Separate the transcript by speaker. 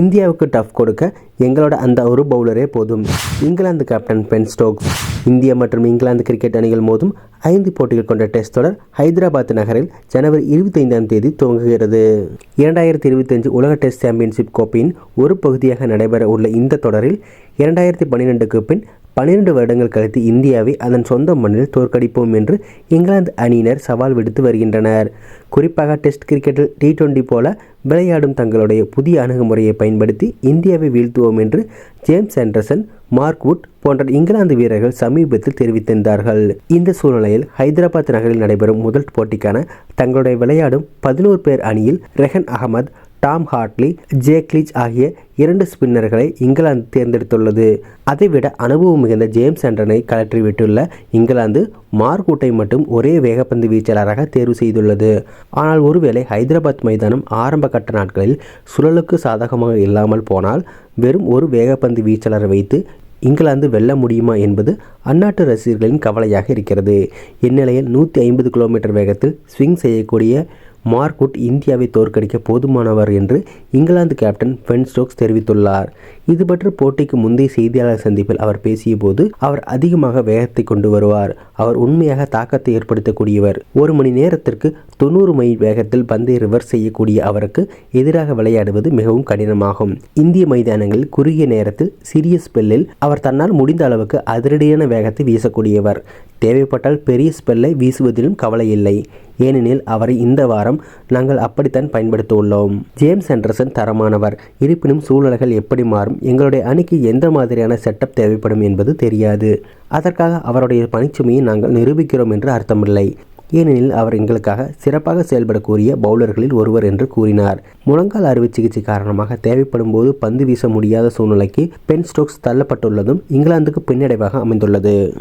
Speaker 1: இந்தியாவுக்கு டஃப் கொடுக்க எங்களோட அந்த ஒரு பவுலரே போதும். இங்கிலாந்து கேப்டன் பென் ஸ்டோக்ஸ் இந்தியா மற்றும் இங்கிலாந்து கிரிக்கெட் அணிகள் மோதும் ஐந்து போட்டிகள் கொண்ட டெஸ்ட் தொடர் ஹைதராபாத் நகரில் ஜனவரி இருபத்தைந்தாம் தேதி துவங்குகிறது. இரண்டாயிரத்தி இருபத்தஞ்சு உலக டெஸ்ட் சாம்பியன்ஷிப் கோப்பையின் ஒரு பகுதியாக நடைபெற உள்ள இந்த தொடரில் இரண்டாயிரத்தி பன்னிரெண்டுக்கு பின் பன்னிரண்டு வருடங்கள் கழித்து இந்தியாவை அதன் சொந்த மண்ணில் தோற்கடிப்போம் என்று இங்கிலாந்து அணியினர் சவால் விடுத்து வருகின்றனர். குறிப்பாக டெஸ்ட் கிரிக்கெட்டில் டி டுவெண்டி போல விளையாடும் தங்களுடைய புதிய அணுகுமுறையை பயன்படுத்தி இந்தியாவை வீழ்த்துவோம் என்று ஜேம்ஸ் ஆண்டர்சன் மார்க் வுட் போன்ற இங்கிலாந்து வீரர்கள் சமீபத்தில் தெரிவித்திருந்தார்கள். இந்த சூழ்நிலையில் ஹைதராபாத் நகரில் நடைபெறும் முதல் போட்டிக்கான தங்களுடைய விளையாடும் பதினோரு பேர் அணியில் Rehan Ahmed Tom Hartley Jack Leach ஆகிய இரண்டு ஸ்பின்னர்களை இங்கிலாந்து தேர்ந்தெடுத்துள்ளது. அதைவிட அனுபவம் மிகுந்த ஜேம்ஸ் ஆண்டனை கலற்றிவிட்டுள்ள இங்கிலாந்து மார்கூட்டை மட்டும் ஒரே வேகப்பந்து வீச்சாளராக தேர்வு செய்துள்ளது. ஆனால் ஒருவேளை ஹைதராபாத் மைதானம் ஆரம்ப கட்ட நாட்களில் சுழலுக்கு சாதகமாக இல்லாமல் போனால் வெறும் ஒரு வேகப்பந்து வீச்சாளரை வைத்து இங்கிலாந்து வெல்ல முடியுமா என்பது அந்நாட்டு ரசிகர்களின் கவலையாக இருக்கிறது. இந்நிலையில் நூற்றி ஐம்பது கிலோமீட்டர் வேகத்தில் ஸ்விங் செய்யக்கூடிய மார்க்குட் இந்தியாவை தோற்கடிக்க போதுமானவர் என்று இங்கிலாந்து கேப்டன் பென் ஸ்டோக்ஸ் தெரிவித்துள்ளார். இது பற்றி போட்டிக்கு முந்தைய செய்தியாளர் சந்திப்பில் அவர் பேசியபோது அவர் அதிகமாக வேகத்தை கொண்டு வருவார். அவர் உண்மையாக தாக்கத்தை ஏற்படுத்தக்கூடியவர். ஒரு மணி நேரத்திற்கு தொண்ணூறு மைல் வேகத்தில் பந்தை ரிவர்ஸ் செய்யக்கூடிய அவருக்கு எதிராக விளையாடுவது மிகவும் கடினமாகும். இந்திய மைதானங்களில் குறுகிய நேரத்தில் சிறிய ஸ்பெல்லில் அவர் தன்னால் முடிந்த அளவுக்கு அதிரடியான வேகத்தை வீசக்கூடியவர். தேவைப்பட்டால் பெரிய ஸ்பெல்லை வீசுவதிலும் கவலை இல்லை. ஏனெனில் அவரை இந்த வாரம் நாங்கள் அப்படித்தான் பயன்படுத்த உள்ளோம் ஜேம்ஸ் ஆண்டர்சன் தரமானவர். இருப்பினும் சூழ்நிலைகள் எப்படி மாறும்? எங்களுடைய அணிக்கு எந்த மாதிரியான செட்டப் தேவைப்படும் என்பது தெரியாது. அதற்காக அவருடைய பணிச்சுமையை நாங்கள் நிரூபிக்கிறோம் என்று அர்த்தமில்லை. ஏனெனில் அவர் எங்களுக்காக சிறப்பாக செயல்படக்கூடிய பவுலர்களில் ஒருவர் என்று கூறினார். முழங்கால் அறுவை சிகிச்சை காரணமாக தேவைப்படும் போது பந்து வீச முடியாத சூழ்நிலைக்கு பென் ஸ்டோக்ஸ் தள்ளப்பட்டுள்ளதும் இங்கிலாந்துக்கு பின்னடைவாக அமைந்துள்ளது.